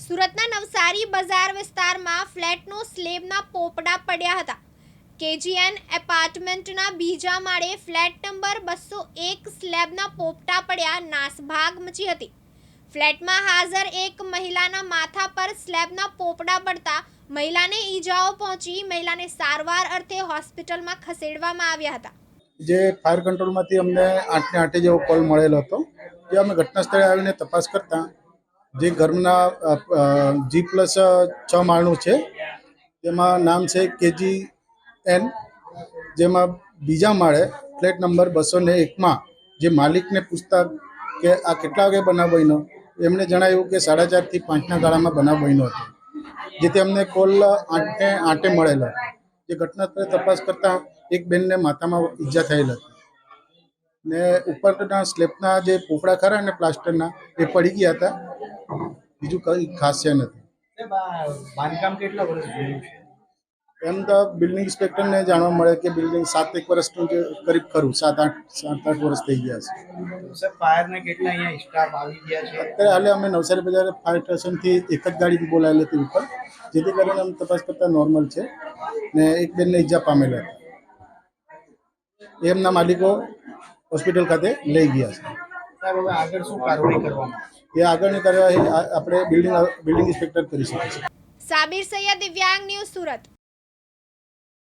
સુરતના નવસારી બજાર વિસ્તારમાં ફ્લેટનો સ્લેબના પોપડા પડ્યા હતા. કેજીએન એપાર્ટમેન્ટના બીજા માળે ફ્લેટ નંબર બસો એક સ્લેબના પોપટા પડ્યા, નાસભાગ મચી હતી. ફ્લેટમાં હાજર એક મહિલાના માથા પર સ્લેબના પોપડા પડતા મહિલાને ઈજાઓ પહોંચી, મહિલાને સારવાર અર્થે હોસ્પિટલમાં ખસેડવામાં આવ્યા હતા. જે ફાયર કંટ્રોલમાંથી અમને આઠને આઠે જેવો કોલ મળેલો હતો, જે અમે ઘટના સ્થળે આવીને તપાસ કરતા જે ઘરના જી પ્લસ છ માળનું છે. તેમાં નામ છે કેજી એન જેમાં બીજા માળે ફ્લેટ નંબર બસો ને એકમાં જે માલિકને પૂછતા કે આ કેટલા વાગે બનાવ બન્યો, એમણે જણાવ્યું કે સાડા ચારથી પાંચના ગાળામાં બનાવ બન્યો હતો. જેથી અમને કોલ આઠને આઠે મળેલો. જે ઘટના સ્થળે તપાસ કરતા એક બેનને માથામાં ઈજા થયેલ હતી. ને ઉપરના સ્લેબના જે પોપડા ખરા ને પ્લાસ્ટરના, એ પડી ગયા હતા. બીજું કઈ ખાસ છે નથી બાંધકામ કેટલા વર્ષ જૂનું છે? એમ તો બિલ્ડિંગ ઇન્સ્પેક્ટરને જાણવા મળે કે બિલ્ડિંગ સાત એક વર્ષનું જે કરીબ ખરું સાત આઠ સાત આઠ વર્ષ થઈ ગયા છે. ફાયરને કેટલા અહીંયા સ્ટાફ આવી ગયા છે? અત્યારે હાલે અમે નવસારી બજાર ફાયર સ્ટેશનથી એક જ ગાડી બોલાવેલી હતી ઉપર જેથી કરીને અમે તપાસ કરતા નોર્મલ છે ને એક બેનને ઈજા પામેલા હતા. એમના માલિકો હોસ્પિટલ ખાતે લઈ ગયા છે. હવે આગળ શું કાર્યવાહી કરવાની? એ આગળની કાર્યવાહી આપણે બિલ્ડિંગ બિલ્ડિંગ ઇન્સ્પેક્ટર કરી શકીએ સાબિર સૈયદ દિવ્યાંગ ન્યૂઝ સુરત.